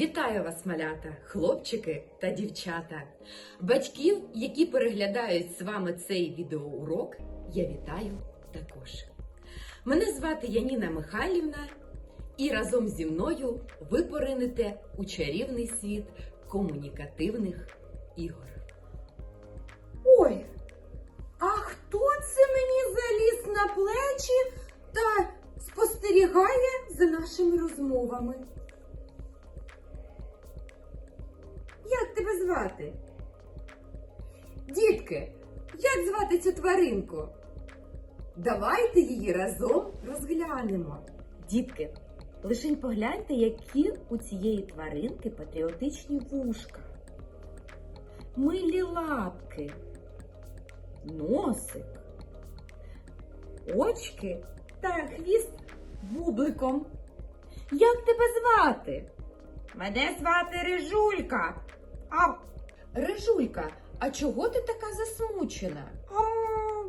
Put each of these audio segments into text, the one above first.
Вітаю вас, малята, хлопчики та дівчата. Батьків, які переглядають з вами цей відеоурок, я вітаю також. Мене звати Яніна Михайлівна, і разом зі мною ви поринете у чарівний світ комунікативних ігор. Ой, а хто це мені заліз на плечі та спостерігає за нашими розмовами? Звати? Дітки, як звати цю тваринку? Давайте її разом розглянемо. Дітки, лишень погляньте, які у цієї тваринки патріотичні вушка. Милі лапки, носик, очки та хвіст бубликом. Як тебе звати? Мене звати Рижулька. А, Рижулька, а чого ти така засмучена? а,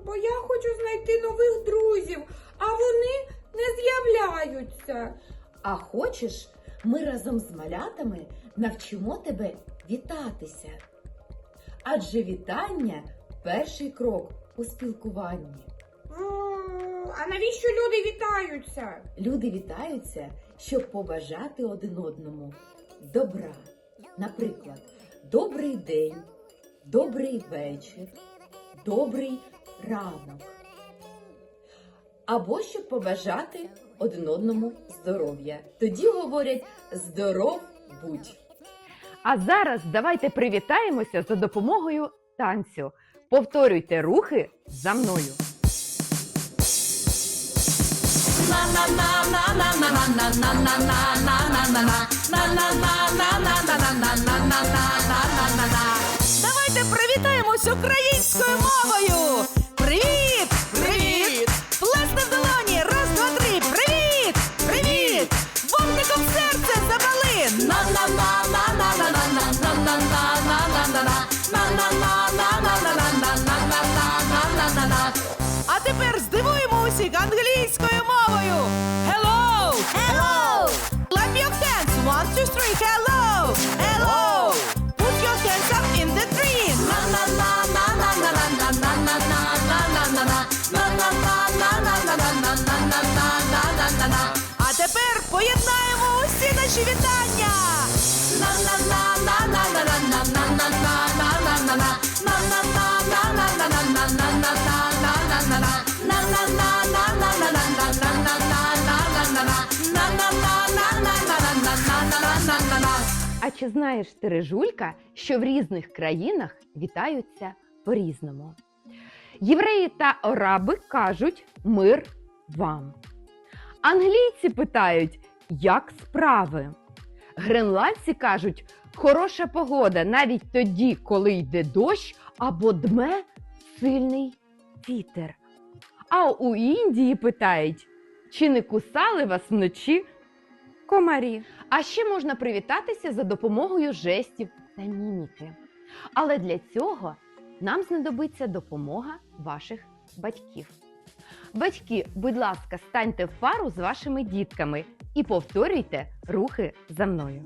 бо я хочу знайти нових друзів, а вони не з'являються. А хочеш, ми разом з малятами навчимо тебе вітатися. Адже вітання перший крок у спілкуванні. А навіщо люди вітаються? Люди вітаються, щоб побажати один одному добра. Наприклад, добрий день, добрий вечір, добрий ранок. Або щоб побажати один одному здоров'я. Тоді говорять здоров будь. А зараз давайте привітаємося за допомогою танцю. Повторюйте рухи за мною. Давайте привітаємось українською мовою. Привіт! Привіт! Плесни в долоні! Раз, два, три! Привіт! Привіт! Вогником серце запали! на на на на на на на на на на на на на на на на А тепер здивуємо усіх англійською мовою! На на на на на на на А чи знаєш ти, Рижулька, що в різних країнах вітаються по-різному? Євреї та араби кажуть мир вам. Англійці питають, як справи. Гренландці кажуть, хороша погода навіть тоді, коли йде дощ або дме сильний вітер. А у Індії питають, чи не кусали вас вночі комарі? А ще можна привітатися за допомогою жестів та міміки. Але для цього нам знадобиться допомога ваших батьків. Батьки, будь ласка, станьте в пару з вашими дітками і повторюйте рухи за мною.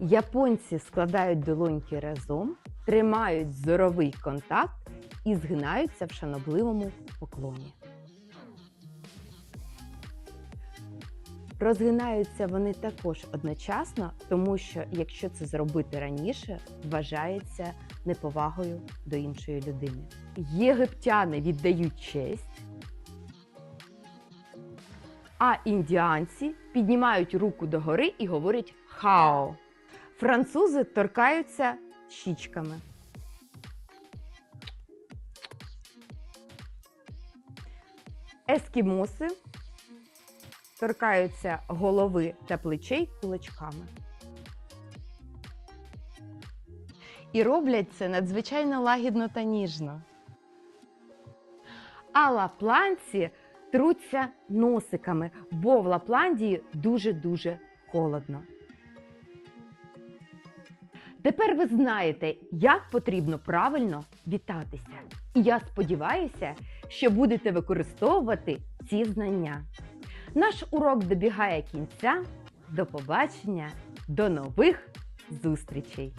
Японці складають долоньки разом, тримають зоровий контакт і згинаються в шанобливому поклоні. Розгинаються вони також одночасно, тому що якщо це зробити раніше, вважається неповагою до іншої людини. Єгиптяни віддають честь, а індіанці піднімають руку догори і говорять хао. Французи торкаються щічками. Ескімоси торкаються голови та плечей кулачками. І роблять це надзвичайно лагідно та ніжно. А лапландці труться носиками, бо в Лапландії дуже-дуже холодно. Тепер ви знаєте, як потрібно правильно вітатися. І я сподіваюся, що будете використовувати ці знання. Наш урок добігає кінця. До побачення До нових зустрічей!